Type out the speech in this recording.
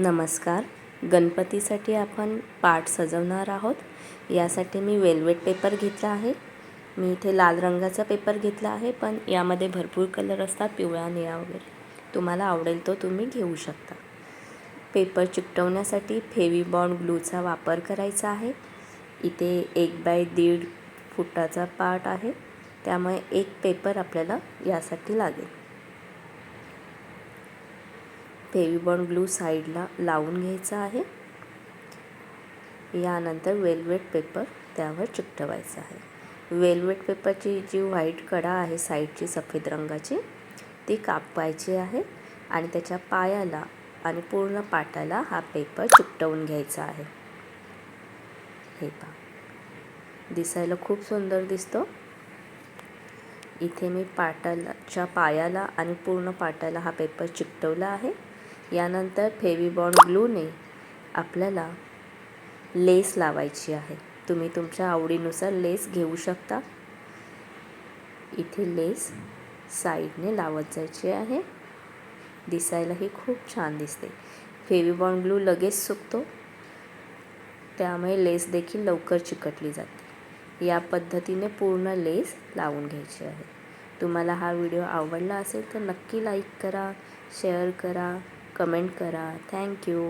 नमस्कार. गणपतीसाठी आपण पाट सजवणार आहोत. यासाठी मी वेल्वेट पेपर घेतला आहे. मी इथे लाल रंगाचा पेपर घेतला आहे पण यामध्ये भरपूर कलर असतात पिवळा निळा वगैरे. तुम्हाला आवडेल तो तुम्ही घेऊ शकता. पेपर चिकटवण्यासाठी फेविबॉन्ड ग्लूचा वापर करायचा आहे. इथे एक बाय दीड फुटाचा पार्ट आहे. त्यामुळे एक पेपर आपल्याला यासाठी लागेल. फेविबॉन ग्लू साईडला लावून घ्यायचा आहे. यानंतर वेल्वेट पेपर त्यावर चिकटवायचा आहे. वेल्वेट पेपरची जी व्हाईट कडा आहे साईडची सफेद रंगाची ती कापायची आहे आणि त्याच्या पायाला आणि पूर्ण पाटाला हा पेपर चिकटवून घ्यायचा आहे. हे पहा. दिसायला खूप सुंदर दिसतो. इथे मी पाटालाच्या पायाला आणि पूर्ण पाटाला हा पेपर चिकटवला आहे. यानंतर फेविबॉन्ड ग्लूने आपल्याला लेस लावायची आहे. तुम्ही तुमच्या आवडीनुसार लेस घेऊ शकता. इथे लेस साईडने लावत जायची आहे. दिसायलाही खूप छान दिसते. फेविबॉन ग्लू लगेच सुकतो. त्यामुळे लेस देखील लवकर चिकटली जाते. या पद्धतीने पूर्ण लेस लावून घ्यायची आहे. तुम्हाला हा व्हिडिओ आवडला असेल तर नक्की लाईक करा शेअर करा. कमेंट करा. थँक्यू